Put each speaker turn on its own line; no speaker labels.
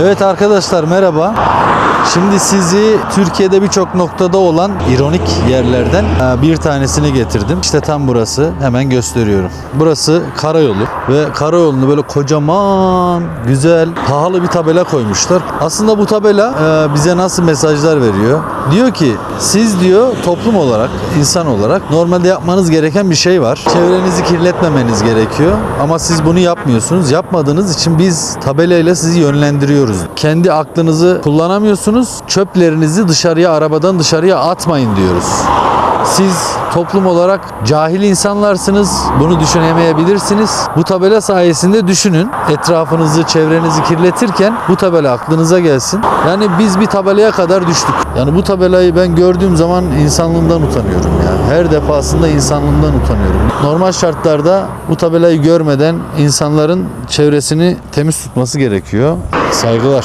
Evet arkadaşlar merhaba. Şimdi sizi Türkiye'de birçok noktada olan ironik yerlerden e, bir tanesine getirdim. İşte tam burası. Hemen gösteriyorum. Burası karayolu ve karayolunda böyle kocaman, güzel, pahalı bir tabela koymuşlar. Aslında bu tabela e, bize nasıl mesajlar veriyor? Diyor ki siz diyor toplum olarak, insan olarak normalde yapmanız gereken bir şey var. Çevrenizi kirletmemeniz gerekiyor ama siz bunu yapmıyorsunuz. Yapmadığınız için biz tabelayla sizi yönlendiriyoruz. Kendi aklınızı kullanamıyorsunuz. Çöplerinizi dışarıya, arabadan dışarıya atmayın diyoruz. Siz toplum olarak cahil insanlarsınız. Bunu düşünemeyebilirsiniz. Bu tabela sayesinde düşünün. Etrafınızı, çevrenizi kirletirken bu tabela aklınıza gelsin. Yani biz bir tabelaya kadar düştük. Yani bu tabelayı ben gördüğüm zaman insanlığımdan utanıyorum ya. Her defasında insanlığımdan utanıyorum. Normal şartlarda bu tabelayı görmeden insanların çevresini temiz tutması gerekiyor. Saygılar.